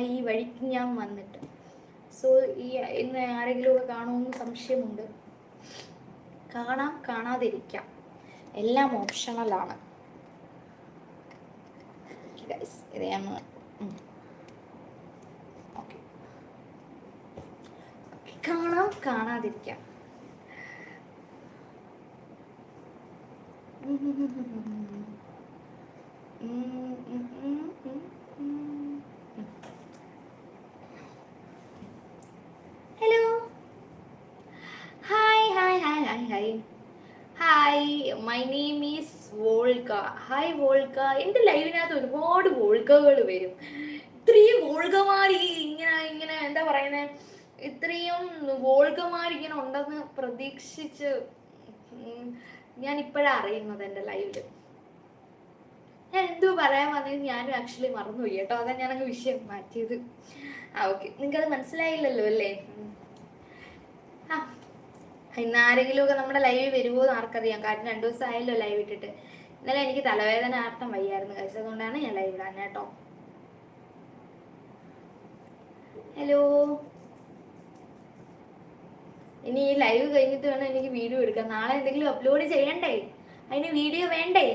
ഈ വഴിക്ക് ഞാൻ വന്നിട്ട്. സോ ഈ ഇന്ന് ആരെങ്കിലുമൊക്കെ കാണുമെന്ന് സംശയമുണ്ട്. കാണാം കാണാതിരിക്കാം. എല്ലാം ഓപ്ഷണലാണ് ഇത് ഞാൻ ഓക്കെ കാണാം കാണാതിരിക്കാം. Hello hi hi hi hi hi hi my name is Volka hi Volka. എന്റെ ലൈവിനകത്ത് ഒരുപാട് വോൾക്കകൾ വരും. ഇത്രയും വോൾക്കമാർ ഈ ഇങ്ങനെ ഇങ്ങനെ എന്താ പറയുന്നത് ഇത്രയും വോൾക്കമാർ ഇങ്ങനെ ഉണ്ടെന്ന് പ്രതീക്ഷിച്ച് ഞാൻ ഇപ്പോഴാണ് അറിയുന്നത് എന്റെ ലൈവിൽ ഞാൻ എന്തോ പറയാൻ വന്നത് ഞാനും ആക്ച്വലി മറന്നുപോയി കേട്ടോ. അതാ ഞാനങ്ങ് വിഷയം മാറ്റിയത്. ആ ഓക്കെ നിങ്ങൾക്കത് മനസ്സിലായില്ലല്ലോ അല്ലേ. ആ ഇന്ന് ആരെങ്കിലും ഒക്കെ നമ്മുടെ ലൈവിൽ വരുമോ എന്ന് ആർക്കറിയാം. കാരണം രണ്ടു ദിവസം ആയല്ലോ ലൈവ് ഇട്ടിട്ട്. ഇന്നലെ എനിക്ക് തലവേദന ആർത്തം വയ്യായിരുന്നു കഴിച്ചത് അതുകൊണ്ടാണ് ഞാൻ ലൈവ് ഇടാൻ കേട്ടോ ഹലോ ഇനി ഈ ലൈവ് കഴിഞ്ഞിട്ട് വേണം എനിക്ക് വീഡിയോ എടുക്കാൻ. നാളെ എന്തെങ്കിലും അപ്ലോഡ് ചെയ്യണ്ടേ? അതിന് വീഡിയോ വേണ്ടേ?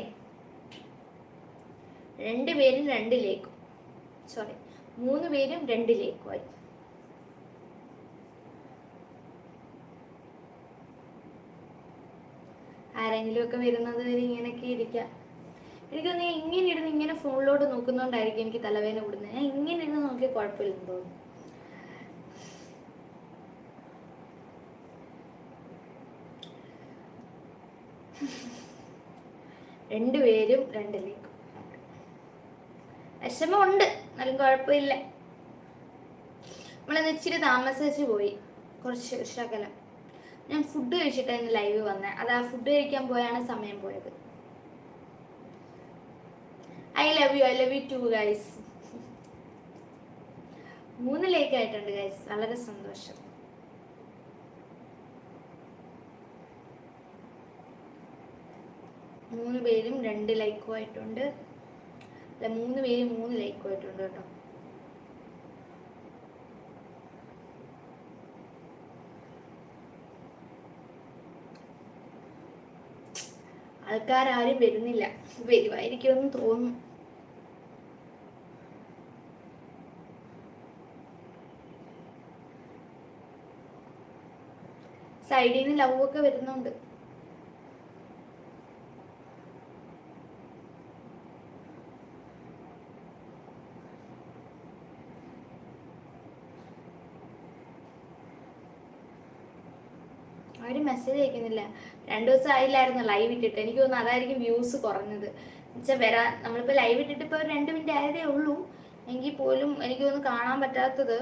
രണ്ടുപേരും രണ്ടിലേക്കും. സോറി മൂന്ന് പേരും രണ്ടിലേക്കുമായി. ആരെങ്കിലും ഒക്കെ വരുന്നത് വരെ ഇങ്ങനെയൊക്കെ ഇരിക്കാം. എനിക്കൊന്ന് ഇങ്ങനെ ഇരുന്ന് ഇങ്ങനെ ഫോണിലോട്ട് നോക്കുന്നോണ്ടായിരിക്കും എനിക്ക് തലവേദന കൂടുന്നത്. ഞാൻ ഇങ്ങനെ ഇരുന്ന് നോക്കിയാൽ കുഴപ്പമില്ലെന്ന് തോന്നുന്നു. രണ്ടുപേരും രണ്ടിലേക്കും. വിഷമമുണ്ട്. എന്നാലും കുഴപ്പമില്ല. നമ്മളിന്ന് ഇച്ചിരി താമസിച്ച് പോയി. കുറച്ച് ശകലം ഞാൻ ഫുഡ് കഴിച്ചിട്ടായിരുന്നു ലൈവ് വന്നത് അത് ആ ഫുഡ് കഴിക്കാൻ പോയാണ് സമയം പോയത്. I love you I love you too guys മൂന്ന് ലേക്ക് ആയിട്ടുണ്ട് ഗൈസ് വളരെ സന്തോഷം. മൂന്ന് പേരും രണ്ട് ലൈക്കും ആയിട്ടുണ്ട്. അല്ല മൂന്ന് പേര് മൂന്ന് ലൈക്കും ആയിട്ടുണ്ട് കേട്ടോ. ആൾക്കാരും വരുന്നില്ല. വരുമായിരിക്കുമെന്ന് തോന്നുന്നു. സൈഡിൽ നിന്ന് ലവ് ഒക്കെ വരുന്നുണ്ട് ആരും മെസ്സേജ് അയക്കുന്നില്ല. രണ്ടു ദിവസം ആയില്ലായിരുന്നു ലൈവ് ഇട്ടിട്ട്. എനിക്ക് തോന്നുന്നു അതായിരിക്കും വ്യൂസ് കുറഞ്ഞത്. എന്നുവെച്ചാൽ വരാ നമ്മളിപ്പോൾ ലൈവ് ഇട്ടിട്ട് ഇപ്പോൾ രണ്ട് മിനിറ്റ് ആയതേ ഉള്ളൂ. എങ്കിൽ പോലും എനിക്ക് തോന്നുന്നു കാണാൻ പറ്റാത്തത്.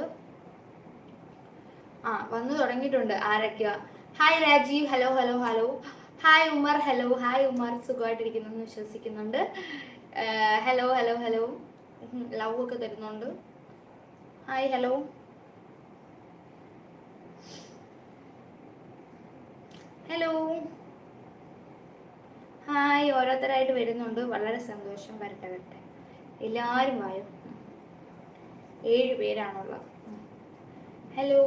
ആ വന്നു തുടങ്ങിയിട്ടുണ്ട്. ആരൊക്കെയാ? Hi Rajeev. Hello hello hello hi Umar. Hello hi Umar. സുഖമായിട്ടിരിക്കുന്നു എന്ന് വിശ്വസിക്കുന്നുണ്ട്. ഹലോ ഹലോ ഹലോ ലവ് ഒക്കെ തരുന്നുണ്ട്. ഹായ് ഹലോ ഹലോ ഹായ് ഓരോരുത്തരായിട്ട് വരുന്നുണ്ട്. വളരെ സന്തോഷം. വരട്ടെ വരട്ടെ. എല്ലാവരും വായോ? ഏഴ് പേരാണുള്ളത്. ഹലോ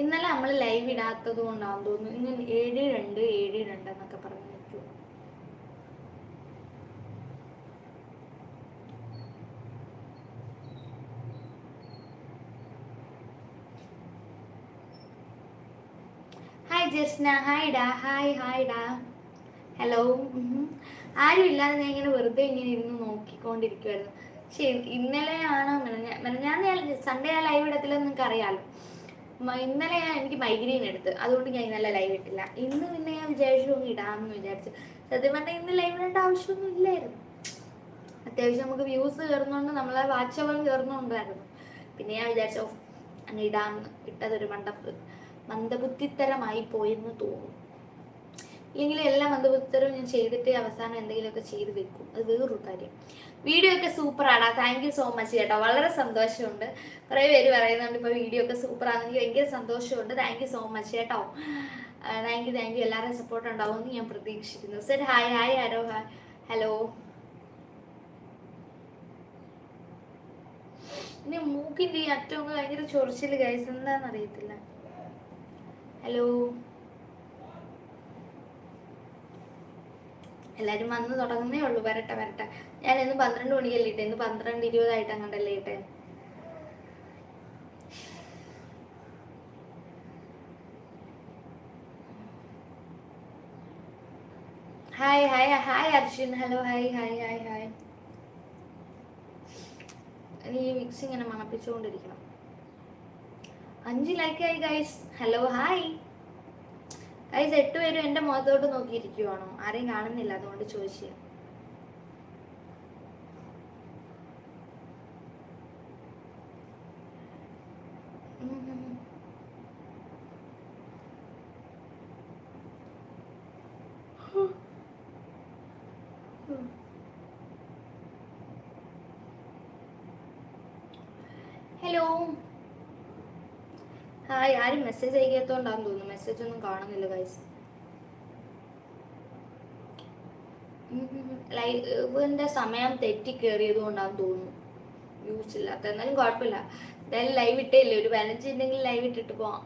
ഇന്നലെ നമ്മൾ ലൈവ് ഇടാത്തത് കൊണ്ടാണെന്ന് തോന്നുന്നു. ഇന്ന് ഏഴ് രണ്ട് ഏഴ് രണ്ട് എന്നൊക്കെ പറഞ്ഞു നിൽക്കും ഹായ് ജസ്ന. ഹായ് ഡാ. ഹായ് ഹായ് ഡാ. ഹലോ ആരും ഇല്ലാതെ ഞാൻ ഇങ്ങനെ വെറുതെ ഇങ്ങനെ ഇരുന്ന് നോക്കിക്കൊണ്ടിരിക്കുമായിരുന്നു ശരി ഇന്നലെയാണോ ഞാൻ സൺഡേ ആ ലൈവ് ഇടത്തില്ലെന്ന് നിങ്ങൾക്ക് അറിയാമല്ലോ ഇന്നലെ ഞാൻ എനിക്ക് മൈഗ്രെയിൻ എടുത്ത്. അതുകൊണ്ട് ഞാൻ ഇന്നലെ ലൈവ് ഇട്ടില്ല. ഇന്ന് പിന്നെ ഞാൻ വിചാരിച്ചു ഒന്ന് ഇടാമെന്ന് വിചാരിച്ചു. സത്യം പറഞ്ഞാൽ ഇന്ന് ലൈവ് ഇടേണ്ട ആവശ്യമൊന്നും ഇല്ലായിരുന്നു. അത്യാവശ്യം നമുക്ക് വ്യൂസ് കയറുന്നതുകൊണ്ട് നമ്മളെ വാച്ച് അവർ കയറുന്നുണ്ടായിരുന്നു. പിന്നെ ഞാൻ വിചാരിച്ചു "ഓ, അങ്ങ് ഇടാമെന്ന്. ഇട്ടതൊരു മണ്ട മന്ദബുദ്ധിത്തരമായി പോയെന്ന് തോന്നും. ഇല്ലെങ്കിൽ എല്ലാ മന്ദബുദ്ധിത്തരവും ഞാൻ ചെയ്തിട്ട് അവസാനം എന്തെങ്കിലുമൊക്കെ ചെയ്ത് വെക്കും. അത് വേറൊരു കാര്യം. വീഡിയോ ഒക്കെ സൂപ്പർ ആടാ. താങ്ക് യു സോ മച്ച് കേട്ടോ വളരെ സന്തോഷമുണ്ട്. കുറേ പേര് പറയുന്നുണ്ട് ഇപ്പോൾ വീഡിയോ ഒക്കെ എനിക്ക് ഭയങ്കര സന്തോഷമുണ്ട്. താങ്ക് യു സോ മച്ച് കേട്ടോ താങ്ക് യു താങ്ക് യു എല്ലാവരുടെയും സപ്പോർട്ട് ഉണ്ടാവുമെന്ന് ഞാൻ പ്രതീക്ഷിക്കുന്നു. സെറ്റ് ഹായ് ഹായ് ആരോ ഹലോ ഇനി മൂക്കിന്റെ ഈ അറ്റം ഭയങ്കര ചൊറിച്ചിൽ അറിയത്തില്ല. ഹലോ. എല്ലാരും വന്ന് തുടങ്ങുന്നേ ഉള്ളൂ. വരട്ടെ വരട്ടെ. ഞാൻ ഇന്ന് പന്ത്രണ്ട് മണിക്കല്ലേ ഇട്ടെ. ഇന്ന് പന്ത്രണ്ട് ഇരുപതായിട്ട് അങ്ങോട്ടല്ലേ ഇട്ടെ? Hi hi hi Arjun. Hello hi hi hi hi ഈ മിക്സ് ഇങ്ങനെ മണപ്പിച്ചുകൊണ്ടിരിക്കണം. അഞ്ച് ആയി ഗൈസ് ഹലോ ഹായ് ഗൈസ് എട്ട് പേരും എന്റെ മുഖത്തോട്ട് നോക്കിയിരിക്കുവാണോ? ആരെയും കാണുന്നില്ല അതുകൊണ്ട് ചോദിച്ചു. ഹലോ ഹായ് ആരും മെസ്സേജ് അയക്കാത്തോണ്ടാന്ന് തോന്നുന്നു. മെസ്സേജ് ഒന്നും കാണുന്നില്ല ഗൈസ് ലൈവിന്റെ സമയം തെറ്റി കയറിയത് കൊണ്ടാന്ന് തോന്നുന്നു. യൂസ് ഇല്ലാത്ത. എന്നാലും കുഴപ്പമില്ല. എന്തായാലും ലൈവ് ഇട്ടേയില്ലേ? ഒരു ബാലൻസ് ഉണ്ടെങ്കിൽ ലൈവ് ഇട്ടിട്ട് പോവാം.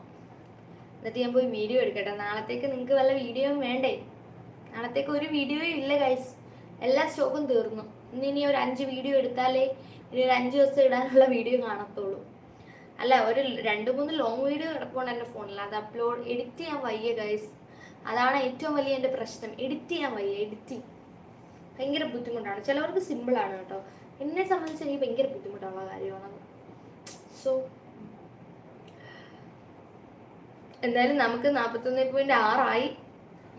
എന്നിട്ട് ഞാൻ പോയി വീഡിയോ എടുക്കട്ടെ. നാളത്തേക്ക് നിങ്ങൾക്ക് വല്ല വീഡിയോയും വേണ്ടേ? നാളത്തേക്ക് ഒരു വീഡിയോയും ഇല്ല ഗൈസ് എല്ലാ സ്റ്റോക്കും തീർന്നു. ഇനി ഒരു അഞ്ച് വീഡിയോ എടുത്താലേ ഇനി ഒരു അഞ്ച് ദിവസം ഇടാനുള്ള വീഡിയോ കാണത്തുള്ളൂ. അല്ല ഒരു രണ്ട് മൂന്ന് ലോങ് വീഡിയോ കിടപ്പുണ്ട് എന്റെ ഫോണിൽ അത് അപ്ലോഡ് എഡിറ്റ് ചെയ്യാൻ വയ്യ ഗൈസ് അതാണ് ഏറ്റവും വലിയ എന്റെ പ്രശ്നം. എഡിറ്റ് ചെയ്യാൻ വയ്യ എഡിറ്റിങ് ഭയങ്കര ബുദ്ധിമുട്ടാണ്. ചിലവർക്ക് സിമ്പിളാണ് കേട്ടോ. എന്നെ സംബന്ധിച്ച് എനിക്ക് ഭയങ്കര ബുദ്ധിമുട്ടുള്ള കാര്യമാണ്. സോ എന്തായാലും നമുക്ക് നാൽപ്പത്തൊന്ന് പോയിന്റ് ആറായി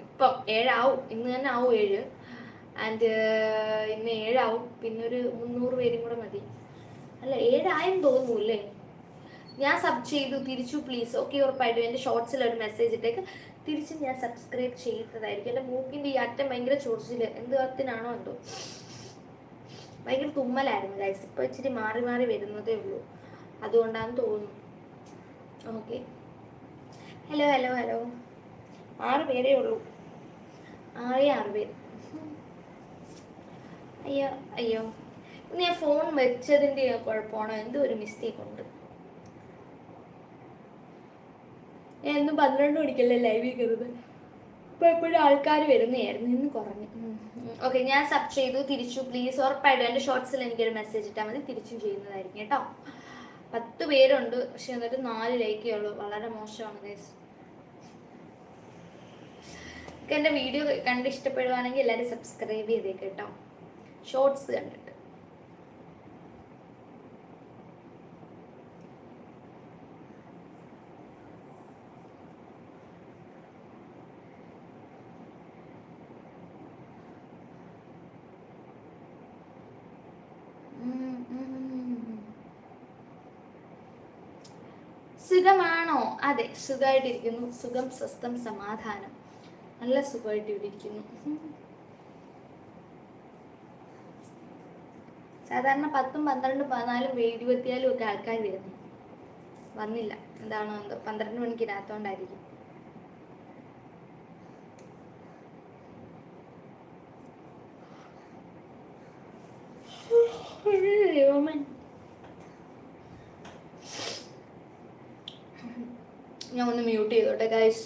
ഇപ്പം ഏഴാവും. ഇന്ന് തന്നെ ആവും ഏഴ്. ആൻഡ് ഇന്ന് ഏഴാവും. പിന്നെ ഒരു മുന്നൂറ് പേരും കൂടെ മതി. അല്ല ഏഴായെന്ന് തോന്നുന്നു അല്ലേ? ഞാൻ സബ് ചെയ്തു. തിരിച്ചു പ്ലീസ് ഓക്കെ ഉറപ്പായിട്ടും എന്റെ ഷോർട്സിൽ ഒരു മെസ്സേജ് ഇട്ടേക്ക്. തിരിച്ചും ഞാൻ സബ്സ്ക്രൈബ് ചെയ്തതായിരിക്കും. എന്റെ മൂക്കിന്റെ ഈ അറ്റം ഭയങ്കര ചൊറിച്ചിൽ എന്ത് കാര്യത്തിനാണോ എന്തോ. ഭയങ്കര തുമ്മലായിരുന്നു ഗൈസ് ഇപ്പോൾ ഇച്ചിരി മാറി മാറി വരുന്നതേ ഉള്ളൂ. അതുകൊണ്ടാണെന്ന് തോന്നുന്നു. ഓക്കെ ഹലോ ഹലോ ഹലോ ആറ് പേരേ ഉള്ളൂ. ആറേ ആറ് പേര്. അയ്യോ അയ്യോ. ഇന്ന് ഞാൻ ഫോൺ വെച്ചതിന്റെ കുഴപ്പമാണോ? എന്തോ ഒരു മിസ്റ്റേക്ക് ഉണ്ട്. ഇന്ന് പന്ത്രണ്ട് മണിക്കല്ലേ ലൈവിൽ കയറുന്നത് ഇപ്പോൾ എപ്പോഴും ആൾക്കാർ വരുന്നതായിരുന്നു ഇന്ന് കുറഞ്ഞു. ഓക്കെ ഞാൻ സബ് ചെയ്തു തിരിച്ചു. പ്ലീസ് ഉറപ്പായിട്ടും എന്റെ ഷോർട്സിൽ എനിക്കൊരു മെസ്സേജ് ഇട്ടാൽ മതി. തിരിച്ചും ചെയ്യുന്നതായിരിക്കും കേട്ടോ. പത്ത് പേരുണ്ട് പക്ഷെ എന്നിട്ട് നാല് ലൈക്കേ ഉള്ളൂ. വളരെ മോശമാണ് ഗൈസ് എന്റെ വീഡിയോ കണ്ട് ഇഷ്ടപ്പെടുവാണെങ്കിൽ എല്ലാവരും സബ്സ്ക്രൈബ് ചെയ്തേക്ക് കേട്ടോ. ഷോർട്സ് കണ്ടിട്ട്. അതെ സുഖമായിട്ടിരിക്കുന്നു സുഖം സ്വസ്ഥം സമാധാനം. നല്ല സുഖമായിട്ട് ഇവിടെ ഇരിക്കുന്നു. സാധാരണ പത്തും പന്ത്രണ്ടും പതിനാലും ഇരുപത്തിയാലും ഒക്കെ ആൾക്കാർ വരുന്നു. വന്നില്ല. എന്താണോ എന്തോ. പന്ത്രണ്ട് മണിക്ക് രാത്തോണ്ടായിരിക്കും ദൈവമേ. ഞാൻ ഒന്ന് മ്യൂട്ട് ചെയ്തോട്ടെ ഗൈസ്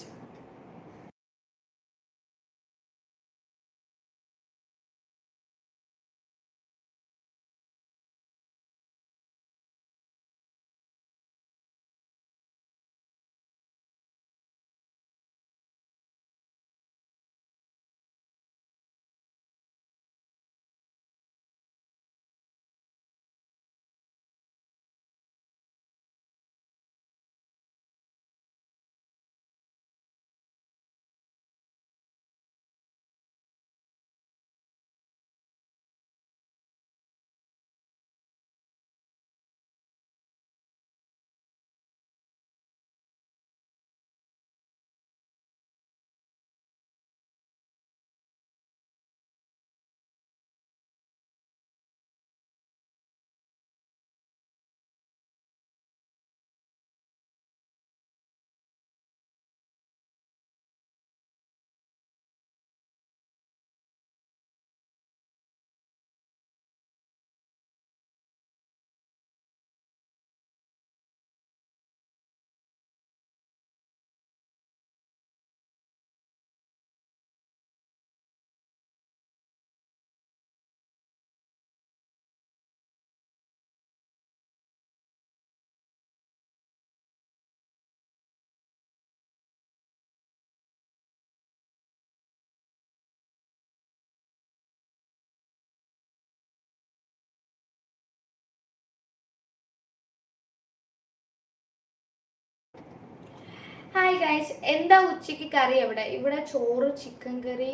ഹായ് ഗൈസ് എന്താ ഉച്ചയ്ക്ക് കറി എവിടെ? ഇവിടെ ചോറ് ചിക്കൻ കറി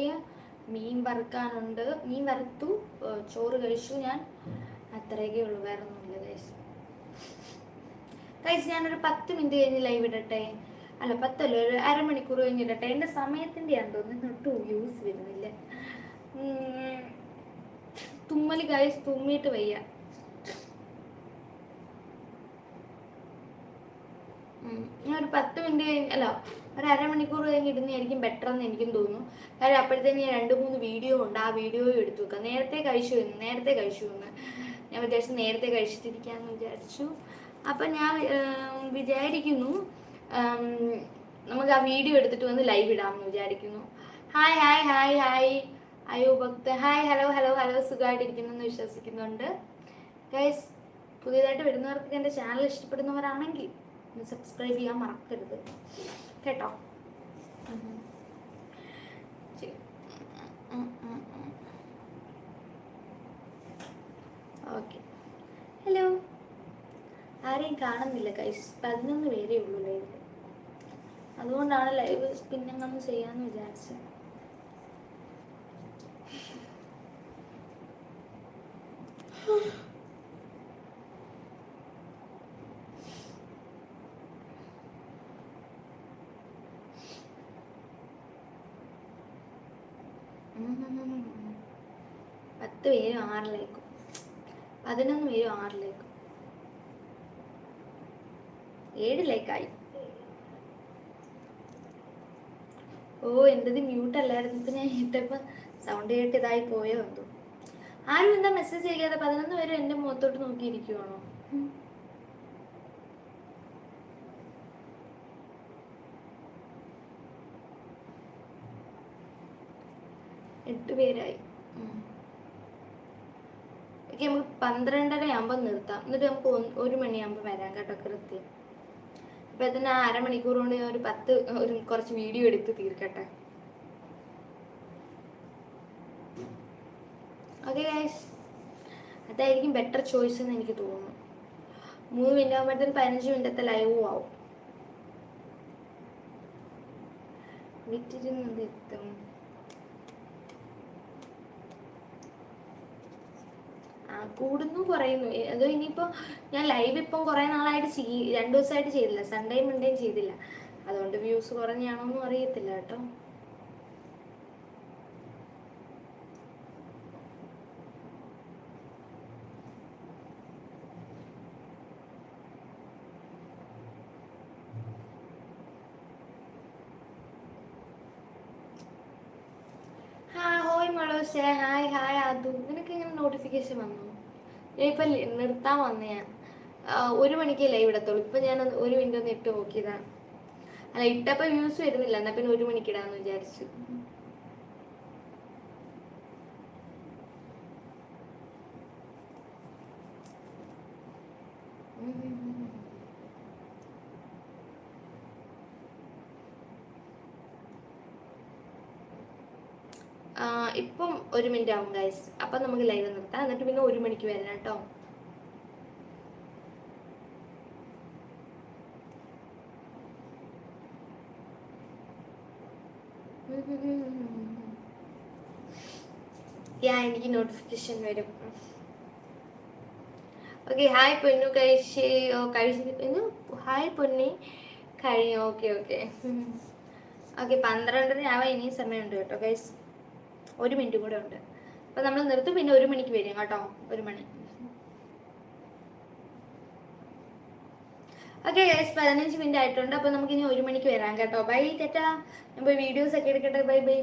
മീൻ വറുക്കാനുണ്ട്. മീൻ വറുത്തു ചോറ് കഴിച്ചു ഞാൻ. അത്രയൊക്കെ ഉള്ളൂ വേറെ ഒന്നുമില്ല ഗൈസ് ഗൈസ് ഞാനൊരു പത്ത് മിനിറ്റ് കഴിഞ്ഞ് ലൈവ് ഇടട്ടെ? അല്ല പത്തല്ല ഒരു അരമണിക്കൂർ കഴിഞ്ഞ് ഇടട്ടെ? എന്റെ ആണ് തോന്നുന്നു ഒട്ടും യൂസ് വരുന്നില്ല. തുമ്മൽ ഗൈസ് തുമ്മിയിട്ട് വയ്യ. ഞാൻ ഒരു പത്ത് മിനിറ്റ് കഴിഞ്ഞ് അല്ല ഒരു അരമണിക്കൂർ കഴിഞ്ഞ് ഇടുന്നതായിരിക്കും ബെറ്റർ എന്ന് എനിക്കും തോന്നുന്നു. കാര്യം അപ്പോഴത്തേന് ഞാൻ രണ്ട് മൂന്ന് വീഡിയോ ഉണ്ട് ആ വീഡിയോയും എടുത്തു വെക്കാം. നേരത്തെ കഴിച്ചു എന്ന് നേരത്തെ കഴിച്ചു എന്ന്. ഞാൻ വിചാരിച്ചു നേരത്തെ കഴിച്ചിട്ടിരിക്കാന്ന് വിചാരിച്ചു. അപ്പം ഞാൻ വിചാരിക്കുന്നു നമുക്ക് ആ വീഡിയോ എടുത്തിട്ട് വന്ന് ലൈവ് ഇടാമെന്ന് വിചാരിക്കുന്നു. ഹായ് ഹായ് ഹായ് ഹായ് അയ്യോ ഭക്ത ഹായ് ഹലോ ഹലോ ഹലോ സുഖമായിട്ടിരിക്കുന്നു എന്ന് വിശ്വസിക്കുന്നുണ്ട്. ഗൈസ് പുതിയതായിട്ട് വരുന്നവർക്ക് എന്റെ ചാനൽ ഇഷ്ടപ്പെടുന്നവരാണെങ്കിൽ സബ്സ്ക്രൈബ് ചെയ്യാൻ മറക്കരുത്. കേട്ടോ? ഓക്കെ ഹലോ ആരെയും കാണുന്നില്ല കൈസ് പതിനൊന്ന് പേരേ ഉള്ളൂ ലൈവിൽ അതുകൊണ്ടാണ് ലൈവ് പിന്നെങ്ങൊന്ന് ചെയ്യാമെന്ന് വിചാരിച്ചത്. പത്ത് പേരും ആറിലേക്കും. പതിനൊന്ന് പേരും ആറിലേക്കും. ഏഴിലേക്കായി ഓ എന്റെത് മ്യൂട്ട് അല്ലായിരുന്നു. ഇപ്പം ഞാൻ ഇട്ടപ്പോൾ സൗണ്ട് കേട്ട് ഇതായി പോയോ എന്തോ. ആരും എന്താ മെസ്സേജ് ചെയ്യാതെ പതിനൊന്ന് പേരും എന്റെ മുഖത്തോട്ട് നോക്കിയിരിക്കുവാണോ? എട്ട് പേരായി. ഓക്കെ നമുക്ക് പന്ത്രണ്ടര ആകുമ്പോൾ നിർത്താം. എന്നിട്ട് നമുക്ക് ഒരു മണിയാകുമ്പോൾ വരാം കേട്ടോ കൃത്യം. അപ്പം ഇതിന് ആ അരമണിക്കൂർ കൊണ്ട് ഞാൻ ഒരു പത്ത് ഒരു കുറച്ച് വീഡിയോ എടുത്ത് തീർക്കട്ടെ. ഓക്കെ ഗൈസ് അതായിരിക്കും ബെറ്റർ ചോയ്സ് എന്ന് എനിക്ക് തോന്നുന്നു. മൂന്ന് മിനിറ്റ് ആകുമ്പോഴത്തേന് പതിനഞ്ച് മിനിറ്റത്തെ ലൈവും ആവും. വിറ്റിരുന്നത് എത്തും. കൂടുന്നു കുറയുന്നു അതോ ഇനിയിപ്പോൾ ഞാൻ ലൈവ് ഇപ്പം കുറേ നാളായിട്ട് ചെയ് രണ്ട് ദിവസമായിട്ട് ചെയ്തില്ല. സൺഡേയും മൺഡേയും ചെയ്തില്ല. അതുകൊണ്ട് വ്യൂസ് കുറഞ്ഞാണോന്നും അറിയത്തില്ല കേട്ടോ ഹായ് ഹോയ് മളോസെ ഹായ് ഹായ് അതു. നിനക്ക് ഇങ്ങനെ നോട്ടിഫിക്കേഷൻ വന്നു? ഞാൻ ഇപ്പം നിർത്താൻ വന്ന ഞാൻ. ഒരു മണിക്ക് ലൈവ് ഇടത്തുള്ളൂ. ഇപ്പം ഞാൻ ഒരു മിനിറ്റ് ഒന്ന് ഇട്ട് നോക്കിയതാണ് അല്ല ഇട്ടപ്പോൾ വ്യൂസ് വരുന്നില്ല. എന്നാൽ പിന്നെ ഒരു മണിക്ക് ഇടാമെന്ന് വിചാരിച്ചു ആ, ഇപ്പം ഒരു മിനിറ്റ് ആവും ഗൈസ് അപ്പം നമുക്ക് ലൈവ് നിർത്താം. എന്നിട്ട് പിന്നെ ഒരു മണിക്ക് വരണം കേട്ടോ. യാ എനിക്ക് നോട്ടിഫിക്കേഷൻ വരും. ഓക്കെ ഹായ് പൊന്നു കഴിച്ച്. കഴിച്ച് ഹായ് പൊന്നി? കഴിഞ്ഞു. ഓക്കെ ഓക്കെ ഓക്കെ പന്ത്രണ്ടര ആവാൻ ഇനിയും സമയമുണ്ട് കേട്ടോ ഗൈസ് ഒരു മിനിറ്റ് കൂടെ ഉണ്ട്. അപ്പൊ നമ്മൾ നിർത്തും പിന്നെ ഒരു മണിക്ക് വരും കേട്ടോ ഒരു മണി. ഓക്കെ ഗൈസ് പതിനഞ്ച് മിനിറ്റ് ആയിട്ടുണ്ട്. അപ്പോൾ നമുക്ക് ഇനി ഒരു മണിക്ക് വരാം കേട്ടോ. Bye ta ta. ഞാൻ പോയി വീഡിയോസ് ഒക്കെ എടുക്കട്ടെ. Bye bye